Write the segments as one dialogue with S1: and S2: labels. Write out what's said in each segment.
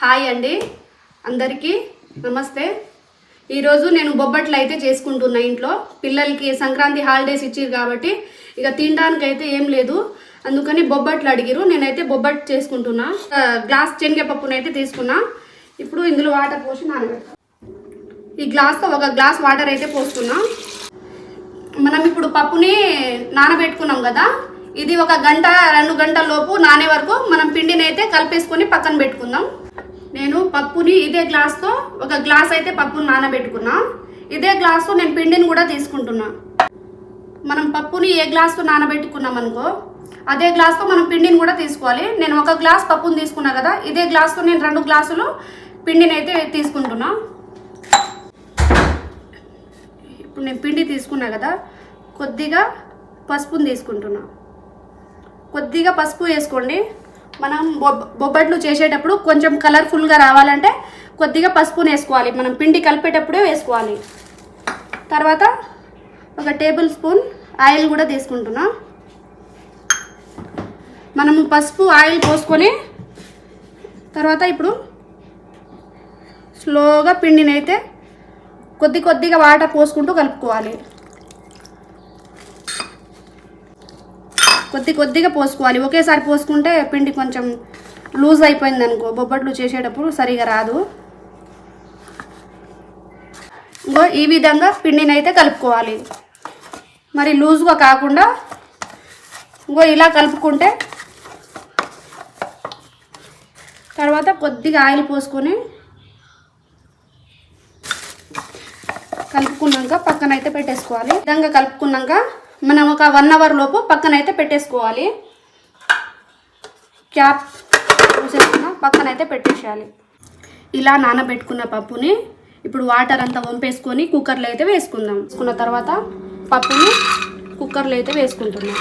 S1: Hi అండి. అందరికీ నమస్తే. ఈరోజు నేను బొబ్బట్లు అయితే చేసుకుంటున్నా ఇంట్లో. పిల్లలకి సంక్రాంతి హాలిడేస్ ఇచ్చారు కాబట్టి ఇక తినడానికి అయితే ఏం లేదు. అందుకని బొబ్బట్లు అడిగిరు నేనైతే బొబ్బట్లు చేసుకుంటున్నా. గ్లాస్ శనగపప్పునైతే తీసుకున్నా. ఇప్పుడు ఇందులో వాటర్ పోసి నానబెడతాం. ఈ గ్లాస్తో ఒక గ్లాస్ వాటర్ అయితే పోసుకున్నాం మనం ఇప్పుడు పప్పుని నానబెట్టుకున్నాం కదా. ఇది ఒక గంట రెండు గంటల లోపు నానే వరకు మనం పిండిని అయితే కలిపేసుకొని పక్కన పెట్టుకుందాం. నేను పప్పుని ఇదే గ్లాస్తో ఒక గ్లాస్ అయితే పప్పుని నానబెట్టుకున్నా. ఇదే గ్లాస్తో నేను పిండిని కూడా తీసుకుంటున్నా. మనం పప్పుని ఏ గ్లాస్తో నానబెట్టుకున్నాం అనుకో అదే గ్లాస్తో మనం పిండిని కూడా తీసుకోవాలి. నేను ఒక గ్లాస్ పప్పుని తీసుకున్నా కదా ఇదే గ్లాస్తో నేను రెండు గ్లాసులు పిండిని అయితే తీసుకుంటున్నా. ఇప్పుడు నేను పిండి తీసుకున్నా కదా కొద్దిగా పసుపుని తీసుకుంటున్నా. కొద్దిగా పసుపు వేసుకోండి. మనం బొబ్బట్లు చేసేటప్పుడు కొంచెం కలర్ఫుల్గా రావాలంటే కొద్దిగా పసుపుని వేసుకోవాలి. మనం పిండి కలిపేటప్పుడే వేసుకోవాలి. తర్వాత ఒక టేబుల్ స్పూన్ ఆయిల్ కూడా తీసుకుంటున్నా. మనం పసుపు ఆయిల్ పోసుకొని తర్వాత ఇప్పుడు స్లోగా పిండిని అయితే కొద్ది కొద్దిగా వాటర్ పోసుకుంటూ కలుపుకోవాలి. కొద్ది కొద్దిగా పోసుకోవాలి. ఒకేసారి పోసుకుంటే పిండి కొంచెం లూజ్ అయిపోయింది అనుకో. బొబ్బట్లు చేసేటప్పుడు సరిగా రాదు. ఇంకో ఈ విధంగా పిండిని అయితే కలుపుకోవాలి. మరి లూజ్గా కాకుండా ఇంకో ఇలా కలుపుకుంటే తర్వాత కొద్దిగా ఆయిల్ పోసుకొని కలుపుకున్నాక పక్కన అయితే పెట్టేసుకోవాలి విధంగా కలుపుకున్నాక మనం ఒక వన్ అవర్ లోపు పక్కన అయితే పెట్టేసుకోవాలి. క్యాప్ చూసేసుకున్న పక్కన అయితే పెట్టేసేయాలి. ఇలా నానబెట్టుకున్న పప్పుని ఇప్పుడు వాటర్ అంతా వంపేసుకొని కుక్కర్లో అయితే వేసుకుందాం. వేసుకున్న తర్వాత పప్పుని కుక్కర్లో అయితే వేసుకుంటున్నాం.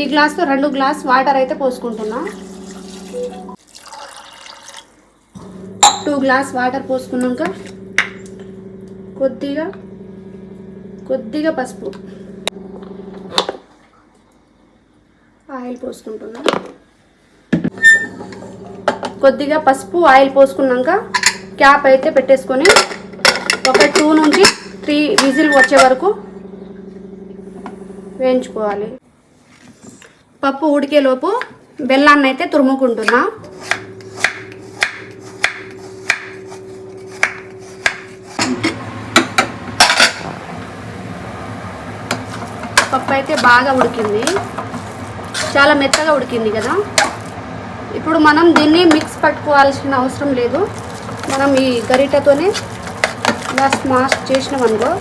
S1: ఈ గ్లాస్తో రెండు గ్లాస్ వాటర్ అయితే పోసుకుంటున్నా. టూ గ్లాస్ వాటర్ పోసుకున్నాక కొద్దిగా కొద్దిగా పసుపు. ఆయిల్ పోసుకుంటున్నా. కొద్దిగా పసుపు ఆయిల్ పోసుకున్నాక క్యాప్ అయితే పెట్టేసుకొని ఒక టూ నుంచి త్రీ విజిల్ వచ్చే వరకు వేయించుకోవాలి. పప్పు ఉడికేలోపు బెల్లాన్ని అయితే తురుముకుంటున్నా. పప్పు అయితే బాగా ఉడికింది. చాలా మెత్తగా ఉడికింది కదా. ఇప్పుడు మనం దీన్ని మిక్స్ పట్టుకోవాల్సిన అవసరం లేదు. మనం ఈ గరిటెతోనే ఇలా స్మాష్ చేసినాం అనుకో.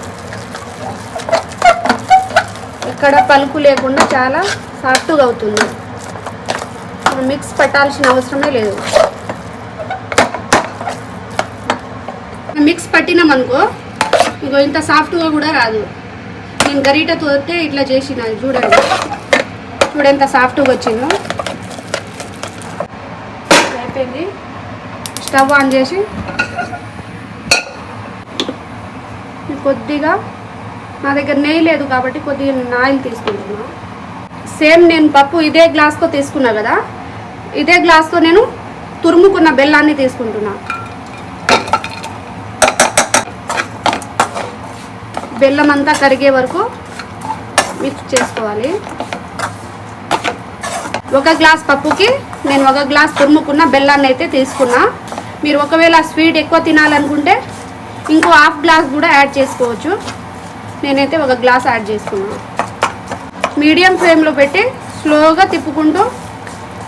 S1: ఎక్కడ పలుకు లేకుండా చాలా సాఫ్ట్గా అవుతుంది. మనం మిక్స్ పట్టాల్సిన అవసరమే లేదు. మిక్స్ పట్టినాం అనుకో ఇగో ఇంత సాఫ్ట్గా కూడా రాదు. నేను గరిటతో ఇట్లా చేసిన చూడండి. చూడంత సాఫ్ట్గా వచ్చిందో. అయిపోయింది. స్టవ్ ఆన్ చేసి కొద్దిగా నా దగ్గర నెయ్యి లేదు కాబట్టి కొద్దిగా నాయిల్ ఆయిల్ తీసుకుంటున్నా. సేమ్ నేను పప్పు ఇదే గ్లాస్తో తీసుకున్నా కదా ఇదే గ్లాస్తో నేను తురుముకున్న బెల్లాన్ని తీసుకుంటున్నా. బెల్లం అంతా కరిగే వరకు మిక్స్ చేసుకోవాలి. ఒక గ్లాస్ పప్పుకి నేను ఒక గ్లాస్ తురుముకున్న బెల్లాన్ని అయితే తీసుకున్నా. మీరు ఒకవేళ స్వీట్ ఎక్కువ తినాలనుకుంటే ఇంకో హాఫ్ గ్లాస్ కూడా యాడ్ చేసుకోవచ్చు. నేనైతే ఒక గ్లాస్ యాడ్ చేసుకున్నాను మీడియం ఫ్లేమ్లో పెట్టి స్లోగా తిప్పుకుంటూ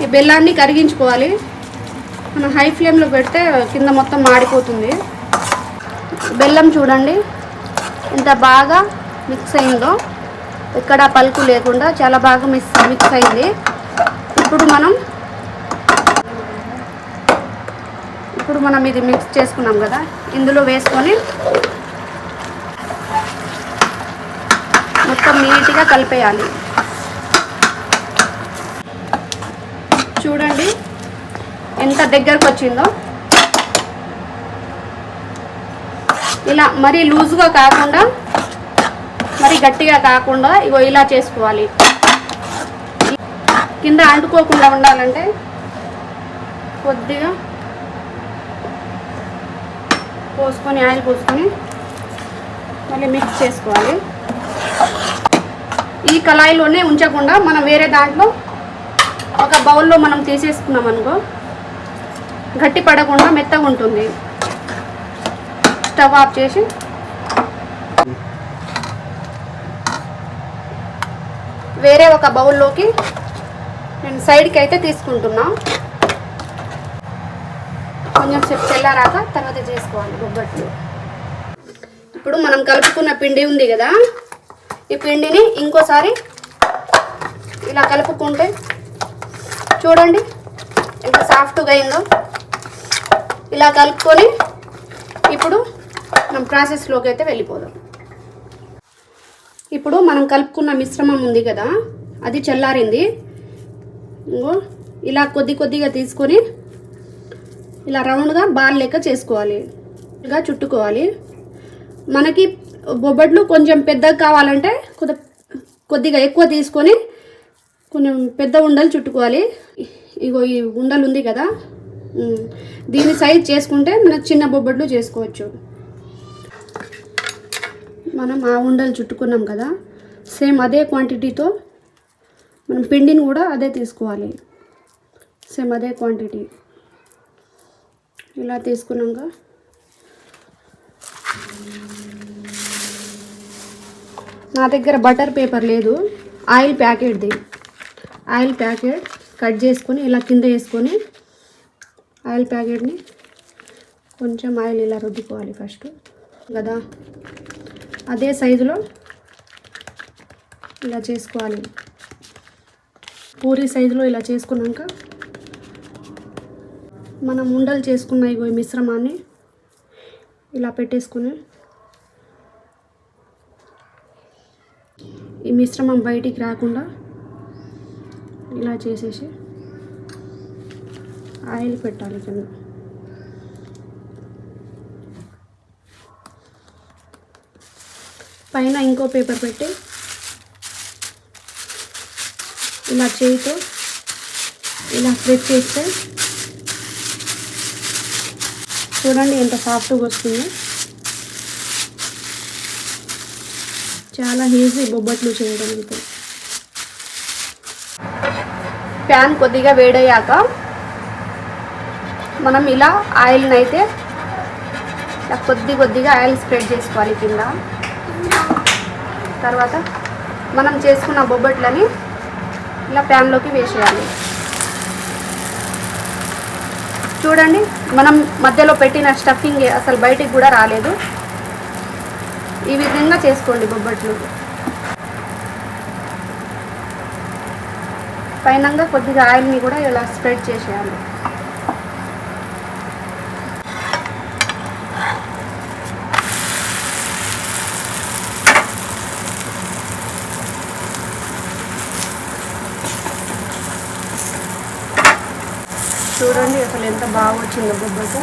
S1: ఈ బెల్లాన్ని కరిగించుకోవాలి. మనం హై ఫ్లేమ్లో పెడితే కింద మొత్తం మాడిపోతుంది. బెల్లం చూడండి. ఎంత బాగా మిక్స్ అయిందో ఎక్కడ పలుకు లేకుండా చాలా బాగా మిక్స్ మిక్స్ అయింది. ఇప్పుడు మనం ఇప్పుడు మనం ఇది మిక్స్ చేసుకున్నాం కదా ఇందులో వేసుకొని మొత్తం నీట్గా కలిపేయాలి. చూడండి ఎంత దగ్గరకు వచ్చిందో. ఇలా మరీ లూజ్గా కాకుండా మరి గట్టిగా కాకుండా ఇగో ఇలా చేసుకోవాలి. కింద అంటుకోకుండా ఉండాలంటే కొద్దిగా పోసుకొని ఆయిల్ పోసుకొని మళ్ళీ మిక్స్ చేసుకోవాలి. ఈ కళాయిలోనే ఉంచకుండా మనం వేరే దాంట్లో ఒక బౌల్లో మనం తీసేసుకున్నాం అనుకో గట్టి పడకుండా మెత్తగా ఉంటుంది. స్టవ్ ఆఫ్ చేసి వేరే ఒక బౌల్లోకి నేను సైడ్కి అయితే తీసుకుంటున్నా. కొంచెం సేపు చల్లారాక తర్వాత చేసుకోవాలి బొబ్బట్లు. ఇప్పుడు మనం కలుపుకున్న పిండి ఉంది కదా ఈ పిండిని ఇంకోసారి ఇలా కలుపుకుంటే చూడండి ఎంత సాఫ్ట్గా అయిందో. ఇలా కలుపుకొని మనం ప్రాసెస్లోకి అయితే వెళ్ళిపోదాం. ఇప్పుడు మనం కలుపుకున్న మిశ్రమం ఉంది కదా అది చల్లారింది. ఇంకో ఇలా కొద్ది కొద్దిగా తీసుకొని ఇలా రౌండ్గా బాల్ లెక్క చేసుకోవాలి. ఇలా చుట్టుకోవాలి. మనకి బొబ్బట్లు కొంచెం పెద్దగా కావాలంటే కొద్ది కొద్దిగా ఎక్కువ తీసుకొని కొంచెం పెద్ద ఉండలు చుట్టుకోవాలి. ఇగో ఈ ఉండలు ఉంది కదా దీన్ని దీని సైజ్ చేసుకుంటే మనం చిన్న బొబ్బట్లు చేసుకోవచ్చు. మనం ఆ ఉండలు చుట్టుకున్నాం కదా సేమ్ అదే క్వాంటిటీతో మనం పిండిని కూడా అదే తీసుకోవాలి. సేమ్ అదే క్వాంటిటీ. ఇలా తీసుకున్నాక నా దగ్గర బటర్ పేపర్ లేదు ఆయిల్ ప్యాకెట్ది ఆయిల్ ప్యాకెట్ కట్ చేసుకొని ఇలా కింద వేసుకొని ఆయిల్ ప్యాకెట్ని కొంచెం ఆయిల్ ఇలా రుద్దుకోవాలి ఫస్ట్ కదా. అదే సైజులో ఇలా చేసుకోవాలి. పూరి సైజులో ఇలా చేసుకున్నాక మనం ఉండలు చేసుకున్న ఇగో ఈ మిశ్రమాన్ని ఇలా పెట్టేసుకుని ఈ మిశ్రమం బయటికి రాకుండా ఇలా చేసేసి ఆయిల్ పెట్టాలి కింద. పైన ఇంకో పేపర్ పెట్టి ఇలా చేయితో ఇలా ప్రెస్ చేస్తే చూడండి ఎంత సాఫ్ట్గా వస్తుంది. చాలా ఈజీ బొబ్బట్లు చేయడం ఇది ప్యాన్ కొద్దిగా వేడయ్యాక మనం ఇలా ఆయిల్ని అయితే ఇలా కొద్ది కొద్దిగా ఆయిల్ స్ప్రెడ్ చేసుకోవాలి కింద. తర్వాత మనం చేసుకున్న బొబ్బట్లని ఇలా ప్యాన్లోకి వేసేయాలి. చూడండి మనం మధ్యలో పెట్టిన స్టఫింగ్ అసలు బయటికి కూడా రాలేదు. ఈ విధంగా చేసుకోండి బొబ్బట్లు. పైనంగా కొద్దిగా ఆయిల్ని కూడా ఇలా స్ప్రెడ్ చేసేయాలి. చూడండి అసలు ఎంత బాగా వచ్చిందో బొబ్బట్లు.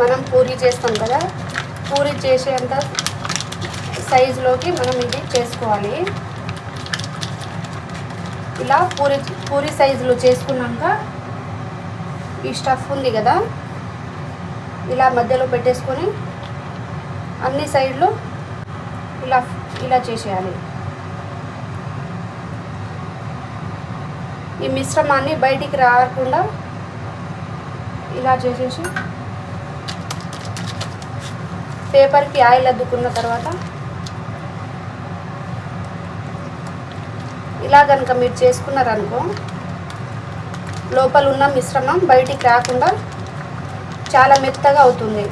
S1: మనం పూరి చేస్తాం కదా పూరి చేసేంత సైజులోకి మనం ఇది చేసుకోవాలి. ఇలా పూరి పూరి సైజులో చేసుకున్నాక ఈ స్టఫ్ ఉంది కదా. ఇలా మధ్యలో పెట్టేసుకొని అన్ని సైడ్లు ఇలా ఇలా చేసేయాలి. ఈ మిశ్రమాన్ని బయటికి రాకుండా ఇలా చేసేసి పేపర్కి ఆయిల్ అద్దుకున్న తర్వాత ఇలా కనుక మీరు చేసుకున్నారనుకో లోపల ఉన్న మిశ్రమం బయటికి రాకుండా చాలా మెత్తగా అవుతుంది.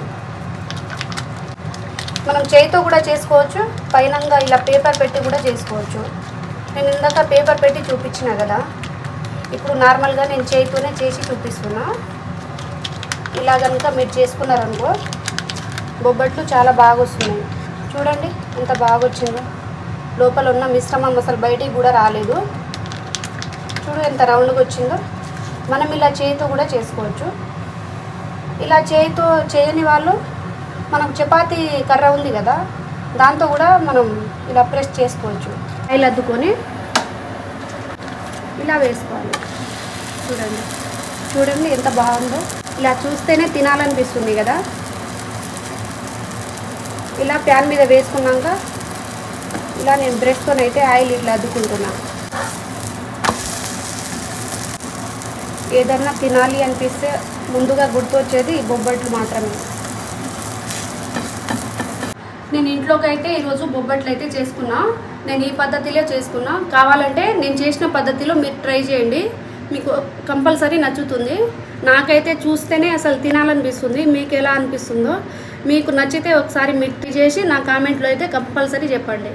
S1: మనం చేయితో కూడా చేసుకోవచ్చు పైనంగా ఇలా పేపర్ పెట్టి కూడా చేసుకోవచ్చు. నేను ఇందాక పేపర్ పెట్టి చూపించిన కదా ఇప్పుడు నార్మల్గా నేను చేయితోనే చేసి చూపిస్తున్నా. ఇలా కనుక మీరు చేసుకున్నారనుకో బొబ్బట్లు చాలా బాగా వస్తున్నాయి చూడండి ఎంత బాగా వచ్చిందో లోపల ఉన్న మిశ్రమం అసలు బయటికి కూడా రాలేదు. చూడు ఎంత రౌండ్గా వచ్చిందో. మనం ఇలా చేయితో కూడా చేసుకోవచ్చు. ఇలా చేయితో చేయని వాళ్ళు మనకు చపాతి కర్ర ఉంది కదా దాంతో కూడా మనం ఇలా ప్రెస్ చేసుకోవచ్చు. ఆయిల్ అద్దుకొని ఇలా వేసుకోవాలి. చూడండి. చూడండి ఎంత బాగుందో. ఇలా చూస్తేనే తినాలనిపిస్తుంది కదా. ఇలా ప్యాన్ మీద వేసుకున్నాక ఇలా నేను బ్రష్తోనైతే ఆయిల్ ఇట్లా అద్దుకుంటున్నా. ఏదన్నా తినాలి అనిపిస్తే ముందుగా గుర్తొచ్చేది ఈ బొబ్బట్లు మాత్రమే. నేను ఇంట్లోకి అయితే ఈరోజు బొబ్బట్లు అయితే చేసుకున్నా. నేను ఈ పద్ధతిలో చేసుకున్నా. కావాలంటే నేను చేసిన పద్ధతిలో మీరు ట్రై చేయండి. మీకు కంపల్సరీ నచ్చుతుంది. నాకైతే చూస్తేనే అసలు తినాలనిపిస్తుంది. మీకు ఎలా అనిపిస్తుందో. మీకు నచ్చితే ఒకసారి మీరు చేసి నా కామెంట్లో అయితే కంపల్సరీ చెప్పండి.